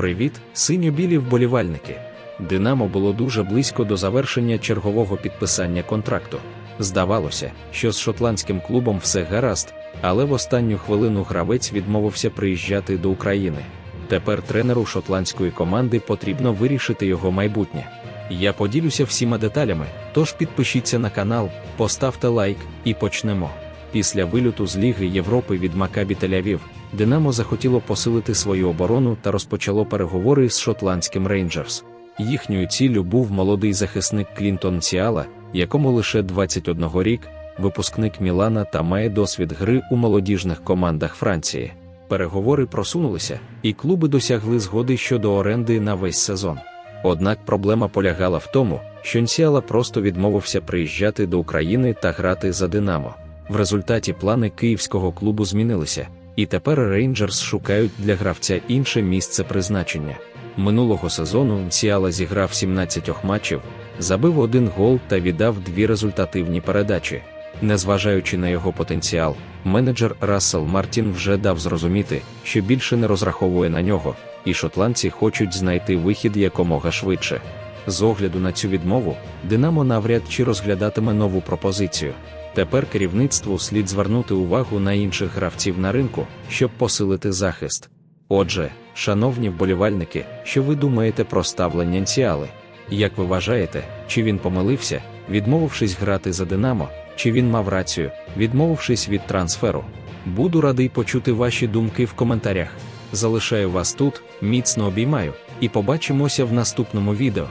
Привіт, синьо-білі вболівальники. Динамо було дуже близько до завершення чергового підписання контракту. Здавалося, що з шотландським клубом все гаразд, але в останню хвилину гравець відмовився приїжджати до України. Тепер тренеру шотландської команди потрібно вирішити його майбутнє. Я поділюся всіма деталями, тож підпишіться на канал, поставте лайк і почнемо. Після вильоту з Ліги Європи від Макабі Тель-Авів, Динамо захотіло посилити свою оборону та розпочало переговори з шотландським Рейнджерс. Їхньою ціллю був молодий захисник Клінтон Сіала, якому лише 21 рік, випускник Мілана та має досвід гри у молодіжних командах Франції. Переговори просунулися, і клуби досягли згоди щодо оренди на весь сезон. Однак проблема полягала в тому, що Нсіала просто відмовився приїжджати до України та грати за Динамо. В результаті плани київського клубу змінилися, і тепер Рейнджерс шукають для гравця інше місце призначення. Минулого сезону Нсіала зіграв 17 матчів, забив один гол та віддав дві результативні передачі. Незважаючи на його потенціал, менеджер Рассел Мартін вже дав зрозуміти, що більше не розраховує на нього, і шотландці хочуть знайти вихід якомога швидше. З огляду на цю відмову, Динамо навряд чи розглядатиме нову пропозицію. Тепер керівництву слід звернути увагу на інших гравців на ринку, щоб посилити захист. Отже, шановні вболівальники, що ви думаєте про ставлення Нціали? Як ви вважаєте, чи він помилився, відмовившись грати за Динамо, чи він мав рацію, відмовившись від трансферу? Буду радий почути ваші думки в коментарях. Залишаю вас тут, міцно обіймаю, і побачимося в наступному відео.